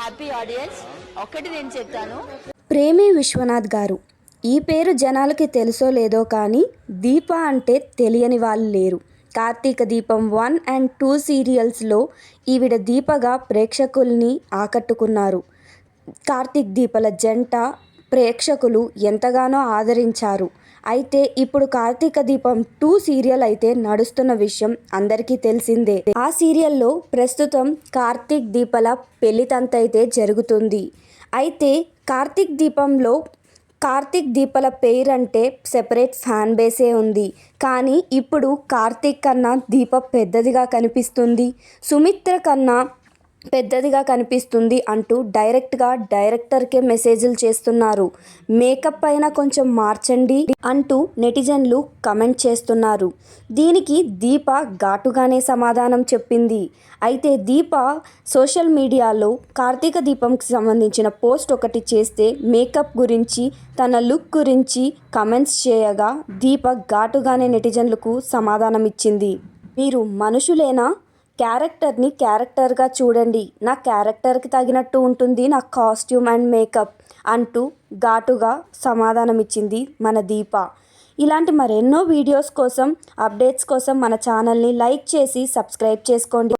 Happy audience ఒకటి నేను చెప్తాను. ప్రేమి విశ్వనాథ్ గారు. ఈ పేరు జనాలకి తెలుసో లేదో కానీ దీప అంటే తెలియని వాళ్ళు లేరు. కార్తీక దీపం వన్ అండ్ టూ సీరియల్స్లో ఈవిడ దీపగా ప్రేక్షకుల్ని ఆకట్టుకున్నారు. కార్తీక్ దీపల జంట ప్రేక్షకులు ఎంతగానో ఆదరించారు. అయితే ఇప్పుడు కార్తీక దీపం టూ సీరియల్ అయితే నడుస్తున్న విషయం అందరికీ తెలిసిందే. ఆ సీరియల్లో ప్రస్తుతం కార్తీక్ దీపల పెళ్ళి తంతైతే జరుగుతుంది. అయితే కార్తీక్ దీపంలో కార్తీక్ దీపల పేరంటే సెపరేట్ ఫ్యాన్ బేసే ఉంది. కానీ ఇప్పుడు కార్తీక్ కన్నా దీప పెద్దదిగా కనిపిస్తుంది. సుమిత్ర కన్నా పెద్దదిగా కనిపిస్తుంది అంటూ డైరెక్ట్గా డైరెక్టర్కే మెసేజ్లు చేస్తున్నారు. మేకప్ పైన కొంచెం మార్చండి అంటూ నెటిజన్లు కమెంట్ చేస్తున్నారు. దీనికి దీప ఘాటుగానే సమాధానం చెప్పింది. అయితే దీప సోషల్ మీడియాలో కార్తీక దీపంకి సంబంధించిన పోస్ట్ ఒకటి చేస్తే మేకప్ గురించి తన లుక్ గురించి కమెంట్స్ చేయగా దీప ఘాటుగానే నెటిజన్లకు సమాధానం ఇచ్చింది మీరు మనుషులేనా? క్యారెక్టర్ని క్యారెక్టర్గా చూడండి. నా క్యారెక్టర్కి తగినట్టు ఉంటుంది నా కాస్ట్యూమ్ అండ్ మేకప్ అంటూ ఘాటుగా సమాధానం ఇచ్చింది మన దీప. ఇలాంటి మరెన్నో వీడియోస్ కోసం అప్డేట్స్ కోసం మన ఛానల్ని లైక్ చేసి సబ్స్క్రైబ్ చేసుకోండి.